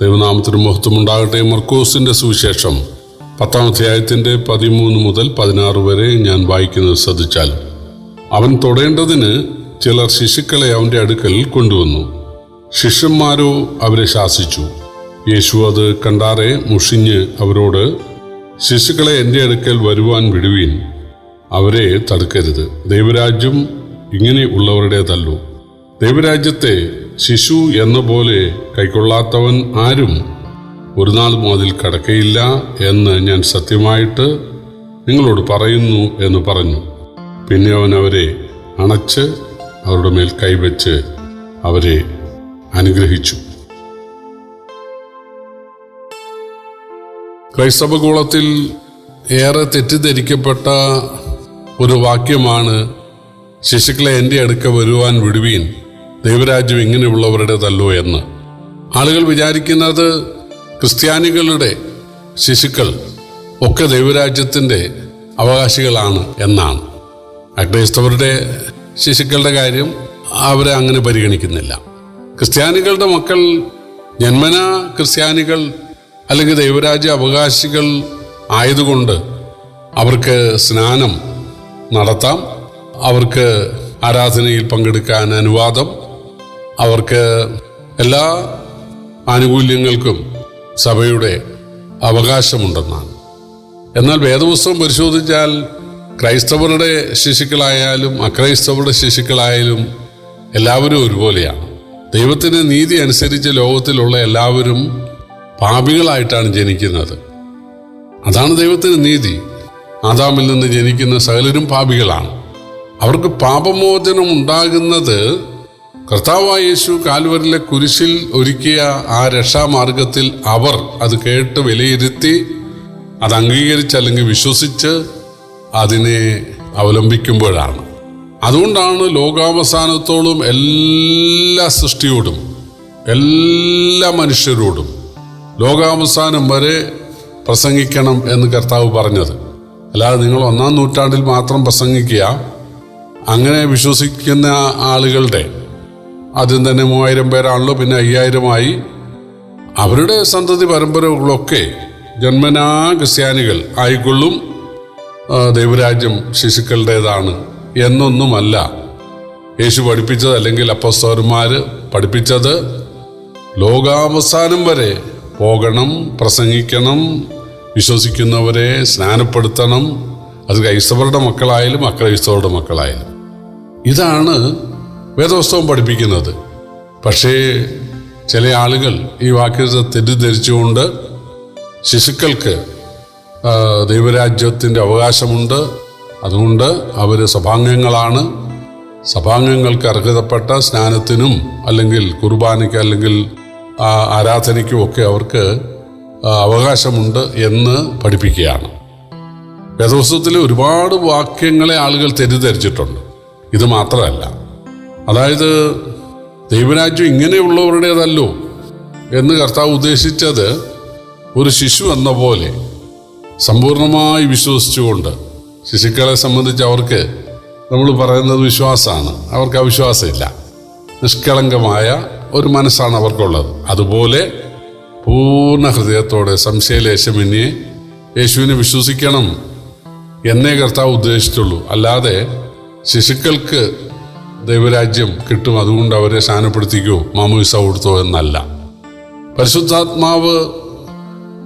ദൈവനാമത്തിന് മഹത്വമുണ്ടാകട്ടെ. മർക്കോസിന്റെ സുവിശേഷം പത്താം അധ്യായത്തിന്റെ പതിമൂന്ന് മുതൽ പതിനാറ് വരെ ഞാൻ വായിക്കുന്നത് ശ്രദ്ധിച്ചാൽ അവൻ തൊടേണ്ടതിന് ചിലർ ശിശുക്കളെ അവന്റെ അടുക്കൽ കൊണ്ടുവന്നു. ശിഷ്യന്മാരോ അവരെ ശാസിച്ചു. യേശു അത് കണ്ടാറെ മുഷിഞ്ഞ് അവരോട് ശിശുക്കളെ എന്റെ അടുക്കൽ വരുവാൻ വിടുവീൻ അവരെ തടുക്കരുത്. ദൈവരാജ്യം ഇങ്ങനെ ഉള്ളവരുടേതല്ലോ. ദൈവരാജ്യത്തെ ശിശു എന്ന പോലെ കൈക്കൊള്ളാത്തവൻ ആരും ഒരു നാൾ അതിൽ കടക്കയില്ല എന്ന് ഞാൻ സത്യമായിട്ട് നിങ്ങളോട് പറയുന്നു എന്ന് പറഞ്ഞു. പിന്നെ അവൻ അവരെ അണച്ച് അവരുടെ മേൽ കൈവച്ച് അവരെ അനുഗ്രഹിച്ചു. ക്രൈസ്തവഗോളത്തിൽ ഏറെ തെറ്റിദ്ധരിക്കപ്പെട്ട ഒരു വാക്യമാണ് ശിശുക്കളെ എന്റെ അടുക്ക വരുവാൻ വിടുവീൻ. ദൈവരാജ്യം ഇങ്ങനെയുള്ളവരുടേതല്ലോ എന്ന്. ആളുകൾ വിചാരിക്കുന്നത് ക്രിസ്ത്യാനികളുടെ ശിശുക്കൾ ഒക്കെ ദൈവരാജ്യത്തിന്റെ അവകാശികളാണ് എന്നാണ്. അക്രൈസ്തവരുടെ ശിശുക്കളുടെ കാര്യം അവരെ അങ്ങനെ പരിഗണിക്കുന്നില്ല. ക്രിസ്ത്യാനികളുടെ മക്കൾ ജന്മന ക്രിസ്ത്യാനികൾ അല്ലെങ്കിൽ ദൈവരാജ്യ അവകാശികൾ ആയതുകൊണ്ട് അവർക്ക് സ്നാനം നടത്താം. അവർക്ക് ആരാധനയിൽ പങ്കെടുക്കാൻ അനുവാദം അവർക്ക് എല്ലാ ആനുകൂല്യങ്ങൾക്കും സഭയുടെ അവകാശമുണ്ടെന്നാണ്. എന്നാൽ വേദപുസ്തകം പരിശോധിച്ചാൽ ക്രൈസ്തവരുടെ ശിശുക്കളായാലും അക്രൈസ്തവരുടെ ശിശുക്കളായാലും എല്ലാവരും ഒരുപോലെയാണ്. ദൈവത്തിന് നീതി അനുസരിച്ച് ലോകത്തിലുള്ള എല്ലാവരും പാപികളായിട്ടാണ് ജനിക്കുന്നത്. അതാണ് ദൈവത്തിന് നീതി. ആദാമിൽ നിന്ന് ജനിക്കുന്ന സകലരും പാപികളാണ്. അവർക്ക് പാപമോചനം ഉണ്ടാകുന്നത് കർത്താവായ യേശു കാൽവരിലെ കുരിശിൽ ഒരുക്കിയ ആ രക്ഷാമാർഗത്തിൽ അവർ അത് കേട്ട് വിലയിരുത്തി അത് അംഗീകരിച്ച് അല്ലെങ്കിൽ വിശ്വസിച്ച് അതിനെ അവലംബിക്കുമ്പോഴാണ്. അതുകൊണ്ടാണ് ലോകാവസാനത്തോളം എല്ലാ സൃഷ്ടിയോടും എല്ലാ മനുഷ്യരോടും ലോകാവസാനം വരെ പ്രസംഗിക്കണം എന്ന് കർത്താവ് പറഞ്ഞത്. അല്ലാതെ നിങ്ങൾ ഒന്നാം നൂറ്റാണ്ടിൽ മാത്രം പ്രസംഗിക്കുക അങ്ങനെ വിശ്വസിക്കുന്ന ആളുകളുടെ ആദ്യം തന്നെ മൂവായിരം പേരാണല്ലോ പിന്നെ അയ്യായിരമായി. അവരുടെ സന്തതി പരമ്പരകളൊക്കെ ജന്മനാ ക്രിസ്ത്യാനികൾ ആയിക്കൊള്ളും. ദൈവരാജ്യം ശിശുക്കളുടേതാണ് എന്നൊന്നുമല്ല. യേശു പഠിപ്പിച്ചത് അല്ലെങ്കിൽ അപ്പസ്തോന്മാർ പഠിപ്പിച്ചത് ലോകാവസാനം വരെ പോകണം പ്രസംഗിക്കണം വിശ്വസിക്കുന്നവരെ സ്നാനപ്പെടുത്തണം. അത് ക്രൈസ്തവരുടെ മക്കളായാലും അക്രൈസ്തവരുടെ മക്കളായാലും. ഇതാണ് വേദപുസ്തകം പഠിപ്പിക്കുന്നത്. പക്ഷേ ചില ആളുകൾ ഈ വാക്യത്തെ തെറ്റിദ്ധരിച്ചുകൊണ്ട് ശിശുക്കൾക്ക് ദൈവരാജ്യത്തിന്റെ അവകാശമുണ്ട്. അതുകൊണ്ട് അവർ സഭാംഗങ്ങളാണ്. സഭാംഗങ്ങൾക്ക് അർഹതപ്പെട്ട സ്നാനത്തിനും അല്ലെങ്കിൽ കുർബാനയ്ക്ക് അല്ലെങ്കിൽ ആരാധനയ്ക്കും ഒക്കെ അവർക്ക് അവകാശമുണ്ട് എന്ന് പഠിപ്പിക്കുകയാണ്. വേദപുസ്തകത്തിലെ ഒരുപാട് വാക്യങ്ങളെ ആളുകൾ തെറ്റിദ്ധരിച്ചിട്ടുണ്ട്. ഇത് മാത്രമല്ല അതായത് ദൈവരാജ്യം ഇങ്ങനെയുള്ളവരുടേതല്ലോ എന്ന് കർത്താവ് ഉദ്ദേശിച്ചത് ഒരു ശിശു എന്ന പോലെ സമ്പൂർണമായി വിശ്വസിച്ചുകൊണ്ട് ശിശുക്കളെ സംബന്ധിച്ച് അവർക്ക് നമ്മൾ പറയുന്നത് വിശ്വാസമാണ്. അവർക്ക് അവിശ്വാസമില്ല. നിഷ്കളങ്കമായ ഒരു മനസ്സാണ് അവർക്കുള്ളത്. അതുപോലെ പൂർണ ഹൃദയത്തോടെ സംശയലേശമന്യേ യേശുവിനെ വിശ്വസിക്കണം എന്നേ കർത്താവ് ഉദ്ദേശിച്ചുള്ളൂ. അല്ലാതെ ശിശുക്കൾക്ക് ദൈവരാജ്യം കിട്ടും അതുകൊണ്ട് അവരെ ശാനപ്പെടുത്തിക്കോ മാമോയിസ കൊടുത്തോ എന്നല്ല. പരിശുദ്ധാത്മാവ്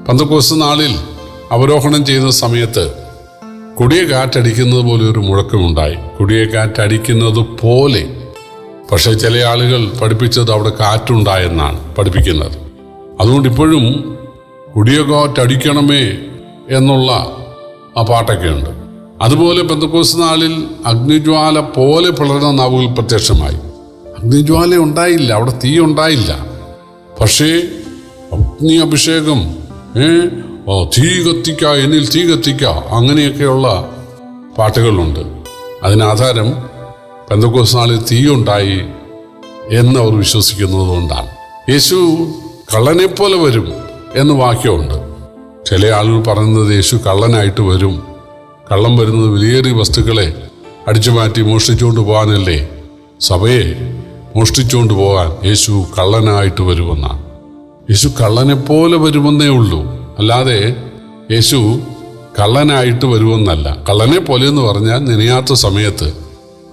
പന്തക്കോസ് നാളിൽ അവരോഹണം ചെയ്യുന്ന സമയത്ത് കൊടിയ കാറ്റടിക്കുന്നത് പോലെ ഒരു മുഴക്കമുണ്ടായി. കൊടിയ കാറ്റടിക്കുന്നത് പോലെ. പക്ഷേ ചില ആളുകൾ പഠിപ്പിച്ചത് അവിടെ കാറ്റുണ്ടായെന്നാണ് പഠിപ്പിക്കുന്നത്. അതുകൊണ്ട് ഇപ്പോഴും കൊടിയ കാറ്റടിക്കണമേ എന്നുള്ള ആ പാട്ടൊക്കെ ഉണ്ട് അതുപോലെ പെന്തക്കോസ് നാളിൽ അഗ്നിജ്വാല പോലെ പിളർന്ന നാവുകൾ പ്രത്യക്ഷമായി. അഗ്നിജ്വാല ഉണ്ടായില്ല അവിടെ തീ ഉണ്ടായില്ല. പക്ഷേ അഗ്നി അഭിഷേകം ഏ? ഓ തീ കത്തിക്ക എന്നിൽ തീ കത്തിക്ക അങ്ങനെയൊക്കെയുള്ള പാട്ടുകളുണ്ട്. അതിനാധാരം പെന്തക്കോസ് നാളിൽ തീയുണ്ടായി എന്ന് അവർ വിശ്വസിക്കുന്നത് കൊണ്ടാണ്. യേശു കള്ളനെപ്പോലെ വരും എന്ന് വാക്യമുണ്ട്. ചില ആളുകൾ പറയുന്നത് യേശു കള്ളനായിട്ട് വരും കള്ളം വരുന്നത് വിലയേറിയ വസ്തുക്കളെ അടിച്ചു മാറ്റി മോഷ്ടിച്ചുകൊണ്ട് പോകാനല്ലേ? സഭയെ മോഷ്ടിച്ചുകൊണ്ട് പോകാൻ യേശു കള്ളനായിട്ട് വരുമെന്നാണ് യേശു കള്ളനെ പോലെ വരുമെന്നേ ഉള്ളൂ. അല്ലാതെ യേശു കള്ളനായിട്ട് വരുമെന്നല്ല. കള്ളനെ പോലെ എന്ന് പറഞ്ഞാൽ നനയാത്ത സമയത്ത്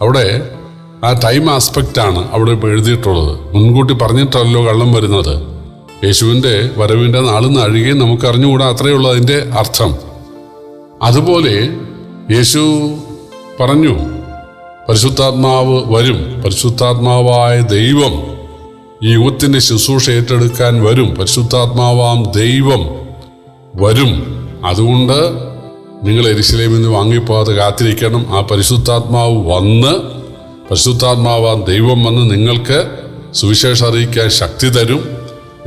അവിടെ ആ ടൈം ആസ്പെക്റ്റാണ് അവിടെ ഇപ്പോൾ എഴുതിയിട്ടുള്ളത്. മുൻകൂട്ടി പറഞ്ഞിട്ടല്ലോ കള്ളം വരുന്നത്. യേശുവിന്റെ വരവിന്റെ നാളെന്ന് അഴുകയും നമുക്ക് അറിഞ്ഞുകൂടാ അത്രയേ ഉള്ളൂ അതിന്റെ അർത്ഥം. അതുപോലെ യേശു പറഞ്ഞു പരിശുദ്ധാത്മാവ് വരും. പരിശുദ്ധാത്മാവായ ദൈവം ഈ യുഗത്തിന്റെ ശുശ്രൂഷ ഏറ്റെടുക്കാൻ വരും. പരിശുദ്ധാത്മാവാം ദൈവം വരും. അതുകൊണ്ട് നിങ്ങൾ എരിശിലേമിൽ നിന്ന് വാങ്ങിപ്പോകാതെ കാത്തിരിക്കണം. ആ പരിശുദ്ധാത്മാവ് വന്ന് പരിശുദ്ധാത്മാവാം ദൈവം വന്ന് നിങ്ങൾക്ക് സുവിശേഷം അറിയിക്കാൻ ശക്തി തരും.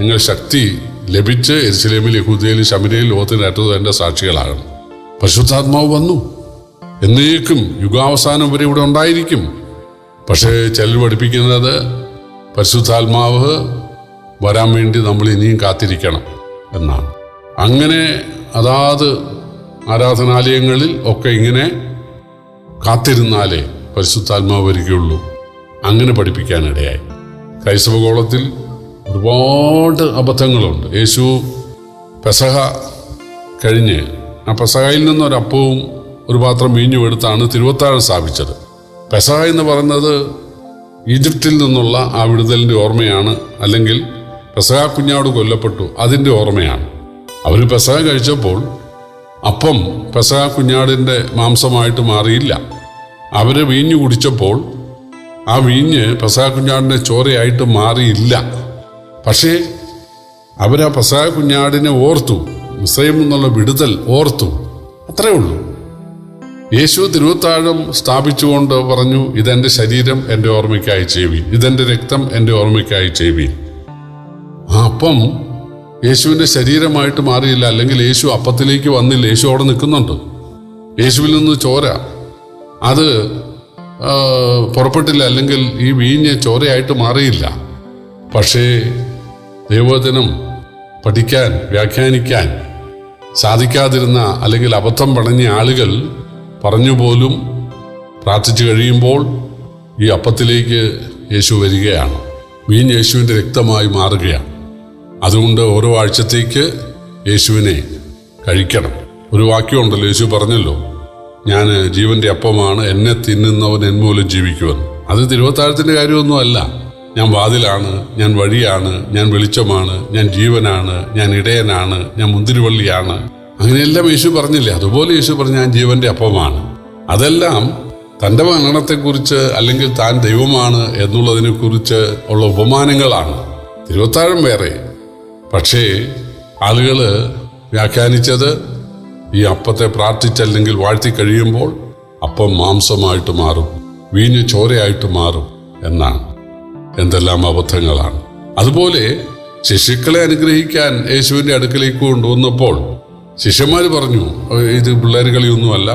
നിങ്ങൾ ശക്തി ലഭിച്ച് എരിശിലേമിൽ യഹൂദയിലും ശമരയിൽ ലോകത്തിന്റെ ഏറ്റവും എന്റെ സാക്ഷികളാകണം. പരിശുദ്ധാത്മാവ് വന്നു. എന്നേക്കും യുഗാവസാനം വരെ ഇവിടെ ഉണ്ടായിരിക്കും. പക്ഷേ ചിലർ പഠിപ്പിക്കുന്നത് പരിശുദ്ധാത്മാവ് വരാൻ വേണ്ടി നമ്മൾ ഇനിയും കാത്തിരിക്കണം എന്നാണ്. അങ്ങനെ അതാത് ആരാധനാലയങ്ങളിൽ ഒക്കെ ഇങ്ങനെ കാത്തിരുന്നാലേ പരിശുദ്ധാത്മാവ് വരികയുള്ളൂ. അങ്ങനെ പഠിപ്പിക്കാനിടയായി. ക്രൈസ്തവ ഒരുപാട് അബദ്ധങ്ങളുണ്ട്. യേശു പെസഹ കഴിഞ്ഞ് ആ പെസഹയിൽ നിന്നൊരപ്പവും ഒരു പാത്രം വീഞ്ഞും എടുത്താണ് തിരുവത്താഴം സ്ഥാപിച്ചത്. പെസഹ എന്ന് പറയുന്നത് ഈജിപ്തിൽ നിന്നുള്ള ആ വിടുതലിന്റെ ഓർമ്മയാണ് അല്ലെങ്കിൽ പെസഹ കുഞ്ഞാട് കൊല്ലപ്പെട്ടു അതിന്റെ ഓർമ്മയാണ്. അവർ പെസഹ കഴിച്ചപ്പോൾ അപ്പം പെസഹ കുഞ്ഞാടിന്റെ മാംസമായിട്ട് മാറിയില്ല. അവർ വീഞ്ഞു കുടിച്ചപ്പോൾ ആ വീഞ്ഞ് പെസഹ കുഞ്ഞാടിന്റെ ചോരയായിട്ട് മാറിയില്ല. പക്ഷേ അവരാ പെസഹ കുഞ്ഞാടിനെ ഓർത്തു മിസ്രൈം എന്നുള്ള വിടുതൽ ഓർത്തു. അത്രേ ഉള്ളൂ. യേശു തിരുവത്താഴം സ്ഥാപിച്ചുകൊണ്ട് പറഞ്ഞു ഇതെന്റെ ശരീരം എന്റെ ഓർമ്മയ്ക്കായി ചെയ്വി ഇതെന്റെ രക്തം എന്റെ ഓർമ്മയ്ക്കായി ചെയ്വി അപ്പം യേശുവിന്റെ ശരീരമായിട്ട് മാറിയില്ല. അല്ലെങ്കിൽ യേശു അപ്പത്തിലേക്ക് വന്നില്ല. യേശു അവിടെ നിൽക്കുന്നുണ്ട്. യേശുവിൽ നിന്ന് ചോര. അത് പുറപ്പെട്ടില്ല. അല്ലെങ്കിൽ ഈ വീഞ്ഞ് ചോരയായിട്ട് മാറിയില്ല. പക്ഷേ ദൈവവചനം പഠിക്കാൻ വ്യാഖ്യാനിക്കാൻ സാധിക്കാതിരുന്ന അല്ലെങ്കിൽ അബദ്ധം പണഞ്ഞ ആളുകൾ പറഞ്ഞു പോലും പ്രാർത്ഥിച്ചു കഴിയുമ്പോൾ ഈ അപ്പത്തിലേക്ക് യേശു വരികയാണ്. വീൻ യേശുവിന്റെ രക്തമായി മാറുകയാണ്. അതുകൊണ്ട് ഓരോ ആഴ്ചത്തേക്ക് യേശുവിനെ കഴിക്കണം. ഒരു വാക്യമുണ്ടല്ലോ യേശു പറഞ്ഞല്ലോ ഞാൻ ജീവന്റെ അപ്പമാണ് എന്നെ തിന്നുന്നവൻ എന്മൂലം ജീവിക്കുമെന്ന് അത് തിരുവത്താഴത്തിന്റെ കാര്യമൊന്നുമല്ല ഞാൻ വാതിലാണ് ഞാൻ വഴിയാണ് ഞാൻ വെളിച്ചമാണ് ഞാൻ ജീവനാണ് ഞാൻ ഇടയനാണ് ഞാൻ മുന്തിരിവള്ളിയാണ്. അങ്ങനെയെല്ലാം യേശു പറഞ്ഞില്ലേ? അതുപോലെ യേശു പറഞ്ഞ ഞാൻ ജീവന്റെ അപ്പമാണ്. അതെല്ലാം തന്റെ മരണത്തെക്കുറിച്ച് അല്ലെങ്കിൽ താൻ ദൈവമാണ് എന്നുള്ളതിനെ കുറിച്ച് ഉള്ള ഉപമാനങ്ങളാണ്. തിരുവത്താഴം വേറെ. പക്ഷേ ആളുകൾ വ്യാഖ്യാനിച്ചത് ഈ അപ്പത്തെ പ്രാർത്ഥിച്ചല്ലെങ്കിൽ വാഴ്ത്തി കഴിയുമ്പോൾ അപ്പം മാംസമായിട്ട് മാറും വീഞ്ഞ് ചോരയായിട്ട് മാറും എന്നാണ്. എന്തെല്ലാം അബദ്ധങ്ങളാണ്. അതുപോലെ ശിശുക്കളെ അനുഗ്രഹിക്കാൻ യേശുവിന്റെ അടുക്കലേക്ക് കൊണ്ടുവന്നപ്പോൾ ശിഷ്യന്മാർ പറഞ്ഞു ഇത് പിള്ളേർ കളിയൊന്നുമല്ല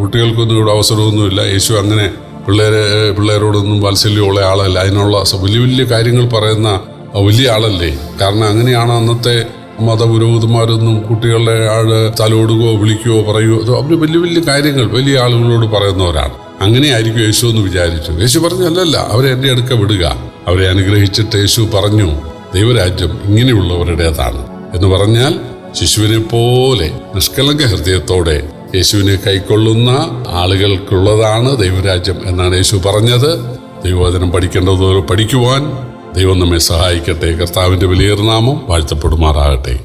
കുട്ടികൾക്കൊന്നും ഇവിടെ അവസരമൊന്നുമില്ല യേശു അങ്ങനെ പിള്ളേരെ പിള്ളേരോടൊന്നും വാത്സല്യമുള്ള ആളല്ല അതിനുള്ള വലിയ വലിയ കാര്യങ്ങൾ പറയുന്ന വലിയ ആളല്ലേ? കാരണം അങ്ങനെയാണ് അന്നത്തെ മതപുരോഹിതന്മാരൊന്നും കുട്ടികളുടെ ആൾ തലോടുകയോ വിളിക്കുകയോ പറയുകയോ അവർ വലിയ വലിയ കാര്യങ്ങൾ വലിയ ആളുകളോട് പറയുന്നവരാണ്. അങ്ങനെയായിരിക്കും യേശു എന്ന് വിചാരിച്ചു. യേശു പറഞ്ഞു അല്ലല്ല അവരെ എന്റെ അടുക്ക വിടുക. അവരെ അനുഗ്രഹിച്ചിട്ട് യേശു പറഞ്ഞു ദൈവരാജ്യം ഇങ്ങനെയുള്ളവരുടേതാണ് എന്ന് പറഞ്ഞാൽ ശിശുവിനെ പോലെ നിഷ്കളങ്ക ഹൃദയത്തോടെ യേശുവിനെ കൈക്കൊള്ളുന്ന ആളുകൾക്കുള്ളതാണ് ദൈവരാജ്യം എന്നാണ് യേശു പറഞ്ഞത്. ദൈവവചനം പഠിക്കേണ്ടതുപോലെ പഠിക്കുവാൻ ദൈവം നമ്മെ സഹായിക്കട്ടെ. കർത്താവിന്റെ വലിയ നാമം വാഴ്ത്തപ്പെടുമാറാകട്ടെ.